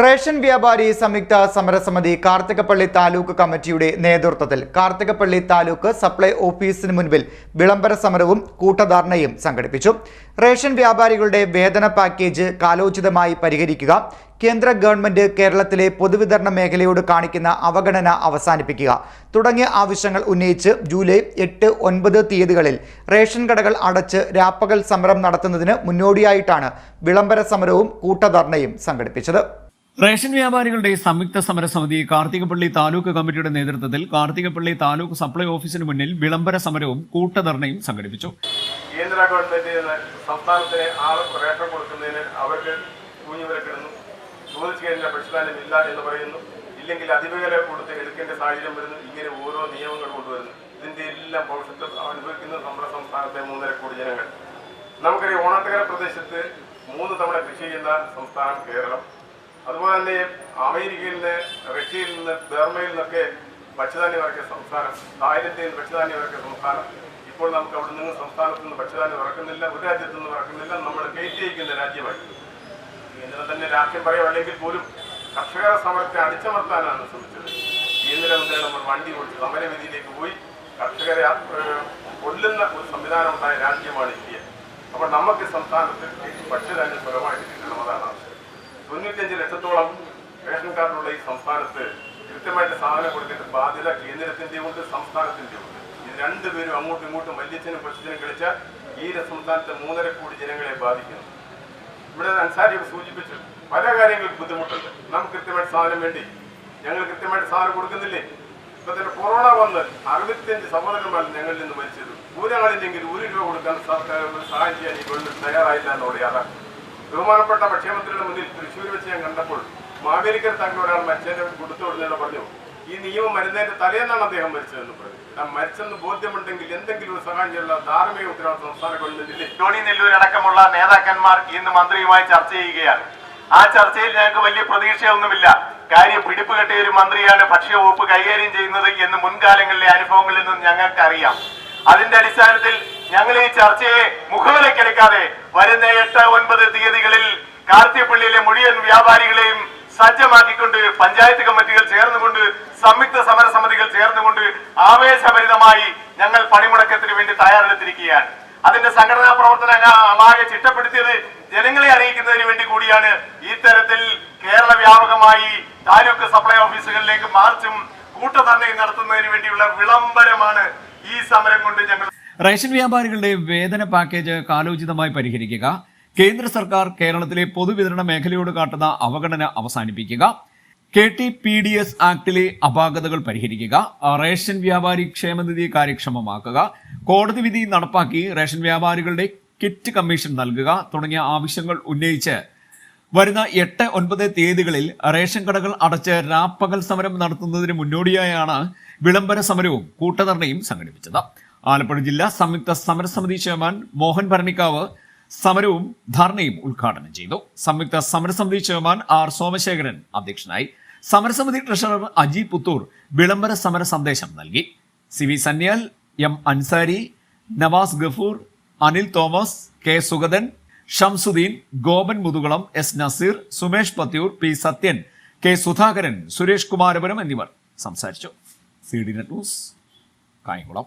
Ration വ്യാപാരി സംയുക്ത സമരസമിതി കാർത്തികപ്പള്ളി താലൂക്ക് കമ്മിറ്റിയുടെ നേതൃത്വത്തിൽ കാർത്തികപ്പള്ളി താലൂക്ക് സപ്ലൈ ഓഫീസിന് മുൻപിൽ വിളംബര സമരവും കൂട്ടധാരണയും സംഘടിപ്പിച്ചു. റേഷൻ വ്യാപാരികളുടെ വേതന പാക്കേജ് കാലോചിതമായി പരിഹരിക്കുക കേന്ദ്ര ഗവൺമെന്റ് കേരളത്തിലെ പൊതുവിതരണ മേഖലയോട് കാണിക്കുന്ന അവഗണന അവസാനിപ്പിക്കുക തുടങ്ങിയ ആവശ്യങ്ങൾ ഉന്നയിച്ച് ജൂലൈ എട്ട് ഒൻപത് തീയതികളിൽ റേഷൻ കടകൾ അടച്ച് രാപ്പകൽ സമരം നടത്തുന്നതിന് മുന്നോടിയായിട്ടാണ് വിളംബര സമരവും കൂട്ടധർണയും സംഘടിപ്പിച്ചത്. റേഷൻ വ്യാപാരികളുടെ സംയുക്ത സമരസമിതി കാർത്തികപ്പള്ളി താലൂക്ക് കമ്മിറ്റിയുടെ നേതൃത്വത്തിൽ കാർത്തികപ്പള്ളി താലൂക്ക് സപ്ലൈ ഓഫീസിന് മുന്നിൽ വിളംബര സമരവും കൂട്ടധർണയും സംഘടിപ്പിച്ചു. കേന്ദ്ര ഗവൺമെന്റിൽ നിന്ന് സംസ്ഥാനത്തിന് ആൾ റേഷൻ കൊടുക്കുന്നതിന് അവർക്ക് ഊഞ്ഞുവിലക്കിടുന്നു ചോദിച്ചു കഴിഞ്ഞാൽ പരിശുദ്ധാനം ഇല്ല എന്ന് പറയുന്നു. ഇല്ലെങ്കിൽ അതിവേഗം കൊടുത്ത് എടുക്കേണ്ട സാഹചര്യം വരുന്നു. ഇങ്ങനെ ഓരോ നിയമങ്ങൾ കൊണ്ടുവരുന്നു. ഇതിന്റെ എല്ലാം ഭവിഷ്യത്ത് അനുഭവിക്കുന്നത് നമ്മുടെ സംസ്ഥാനത്തെ മൂന്നര കോടി ജനങ്ങൾ. നമുക്കറിയാം ഓണാട്ടുകര പ്രദേശത്ത് മൂന്ന് തവണ കൃഷി ചെയ്യുന്ന സംസ്ഥാനം കേരളം. അതുപോലെ തന്നെ അമേരിക്കയിൽ നിന്ന് റഷ്യയിൽ നിന്ന് ബർമയിൽ നിന്നൊക്കെ ഭക്ഷ്യധാന്യം ഇറക്കിയ സംസ്ഥാനം തായ്ലൻഡിൽ ഭക്ഷ്യധാന്യം ഇറക്കിയ സംസ്ഥാനം. ഇപ്പോൾ നമുക്ക് അവിടെ നിന്ന് സംസ്ഥാനത്ത് നിന്ന് ഭക്ഷ്യധാന്യം ഇറക്കുന്നില്ല ഒരു രാജ്യത്തു നിന്ന് ഇറക്കുന്നില്ല നമ്മൾ കയറ്റി അയക്കുന്ന രാജ്യമായി കേന്ദ്രം തന്നെ രാഷ്ട്രീയം പറയുകയാണെങ്കിൽ പോലും കർഷക സമരത്തെ അടിച്ചമർത്താനാണ് ശ്രമിച്ചത്. കേന്ദ്രമന്ത്രി നമ്മൾ വണ്ടി ഓടിച്ച് സമരവേദിയിലേക്ക് പോയി കർഷകരെ കൊല്ലുന്ന ഒരു സംവിധാനം ഉണ്ടായ രാജ്യമാണ് ഇന്ത്യ. അപ്പോൾ നമുക്ക് സംസ്ഥാനത്ത് ഭക്ഷ്യധാന്യം സുലഭമായിട്ട് കിട്ടണം അതാണ് തൊണ്ണൂറ്റഞ്ച് ലക്ഷത്തോളം റേഷൻ ഈ സംസ്ഥാനത്ത് കൃത്യമായിട്ട് സാധനം കൊടുക്കേണ്ട ബാധ്യത കേന്ദ്രത്തിന്റെ ഉണ്ട് സംസ്ഥാനത്തിന്റെ ഉണ്ട് ഇത് രണ്ടുപേരും അങ്ങോട്ടും ഇങ്ങോട്ടും വല്യച്ഛനും കൊച്ചനും കളിച്ച ഈ സംസ്ഥാനത്തെ മൂന്നര കോടി ജനങ്ങളെ ബാധിക്കുന്നു. ഇവിടെ അൻസാരി സൂചിപ്പിച്ചു പല കാര്യങ്ങൾക്ക് ബുദ്ധിമുട്ടുണ്ട്. നമുക്ക് കൃത്യമായിട്ട് സാധനം വേണ്ടി. ഞങ്ങൾ കൃത്യമായിട്ട് സാധനം കൊടുക്കുന്നില്ലേ? ഇപ്പൊ തന്നെ കൊറോണ വന്ന് അറുപത്തിയഞ്ച് സഹോദരന്മാർ ഞങ്ങളിൽ നിന്ന് മരിച്ചത്. ഒരാളില്ലെങ്കിൽ ഒരു രൂപ കൊടുക്കാൻ സർക്കാർ സഹായം ചെയ്യാൻ ഈ ഗവൺമെന്റ് തയ്യാറായില്ല എന്നോട് യാഥാർത്ഥ്യം. ബഹുമാനപ്പെട്ട ഭക്ഷ്യമന്ത്രിയുടെ മുന്നിൽ തൃശ്ശൂർ വെച്ച് ഞാൻ കണ്ടപ്പോൾ മാവേലിക്കർ തങ്ങൾ ഒരാൾ കൊടുത്തു കൊടുന്നതിനെ പറഞ്ഞു. ഈ നിയമം മരുന്നതിന്റെ തലേന്നാണ് അദ്ദേഹം മരിച്ചതെന്ന് പറഞ്ഞു. ആ മരിച്ചെന്ന് ബോധ്യമുണ്ടെങ്കിൽ എന്തെങ്കിലും ഒരു സഹായം ചെയ്യാനുള്ള ധാർമ്മിക ഉത്തരവാദിത്വം സംസ്ഥാന ഗവൺമെന്റിന്റെ ടോണി നെല്ലൂർ അടക്കമുള്ള നേതാക്കന്മാർ ഇന്ന് മന്ത്രിയുമായി ചർച്ച ചെയ്യുകയാണ്. ആ ചർച്ചയിൽ ഞങ്ങൾക്ക് വലിയ പ്രതീക്ഷയൊന്നുമില്ല. കാര്യം പിടിപ്പ് കെട്ടിയ ഒരു മന്ത്രിയാണ് ഭക്ഷ്യവകുപ്പ് കൈകാര്യം ചെയ്യുന്നത് എന്ന് മുൻകാലങ്ങളിലെ അനുഭവങ്ങളിൽ നിന്ന് ഞങ്ങൾക്ക് അറിയാം അതിന്റെ അടിസ്ഥാനത്തിൽ ഞങ്ങൾ ഈ ചർച്ചയെ മുഖവിലക്കെടുക്കാതെ വരുന്ന എട്ട് ഒൻപത് തീയതികളിൽ കാർത്തിപ്പള്ളിയിലെ മുഴുവൻ വ്യാപാരികളെയും സജ്ജമാക്കിക്കൊണ്ട് പഞ്ചായത്ത് കമ്മിറ്റികൾ ചേർന്നുകൊണ്ട് സംയുക്ത സമരസമിതികൾ ചേർന്നുകൊണ്ട് ആവേശഭരിതമായി ഞങ്ങൾ പണിമുടക്കത്തിന് വേണ്ടി തയ്യാറെടുത്തിരിക്കുകയാണ്. അതിന്റെ സംഘടനാ പ്രവർത്തനമാകെ ചിട്ടപ്പെടുത്തിയത് ജനങ്ങളെ അറിയിക്കുന്നതിന് വേണ്ടി കൂടിയാണ്. ഇത്തരത്തിൽ കേരള വ്യാപകമായി താലൂക്ക് സപ്ലൈ ഓഫീസുകളിലേക്ക് മാർച്ചും കൂട്ടധർണയും നടത്തുന്നതിന് വേണ്ടിയുള്ള വിളംബരമാണ് ഈ സമരം കൊണ്ട് ഞങ്ങൾ റേഷൻ വ്യാപാരികളുടെ വേതന പാക്കേജ് കാലോചിതമായി പരിഹരിക്കുക. കേന്ദ്ര സർക്കാർ കേരളത്തിലെ പൊതുവിതരണ മേഖലയോട് കാട്ടുന്ന അവഗണന അവസാനിപ്പിക്കുക. K T P D S ആക്ടിലെ അപാകതകൾ പരിഹരിക്കുക. റേഷൻ വ്യാപാരി ക്ഷേമനിധി കാര്യക്ഷമമാക്കുക. കോടതി വിധി നടപ്പാക്കി റേഷൻ വ്യാപാരികളുടെ കിറ്റ് കമ്മീഷൻ നൽകുക തുടങ്ങിയ ആവശ്യങ്ങൾ ഉന്നയിച്ച് വരുന്ന എട്ട് ഒൻപത് തീയതികളിൽ റേഷൻ കടകൾ അടച്ച് രാപ്പകൽ സമരം നടത്തുന്നതിന് മുന്നോടിയായാണ് വിളംബര സമരവും കൂട്ടധർണയും സംഘടിപ്പിച്ചത്. ആലപ്പുഴ ജില്ലാ സംയുക്ത സമരസമിതി ചെയർമാൻ മോഹൻ ഭരണിക്കാവ് സമരവും ധർണയും ഉദ്ഘാടനം ചെയ്തു. സംയുക്ത സമരസമിതി ചെയർമാൻ ആർ സോമശേഖരൻ അധ്യക്ഷനായി. സമരസമിതി ട്രഷറർ അജി പുത്തൂർ വിളംബര സമര സന്ദേശം നൽകി. C V Sanyal M Ansari Nawaz Gafoor Anil Thomas K Sugathan Shamsuddin Gopan Muthukulam S Naseer Sumesh Pathiyoor P Sathyan K Sudhakaran Suresh Kumarapuram എന്നിവർ സംസാരിച്ചു. C D news Kayamkulam.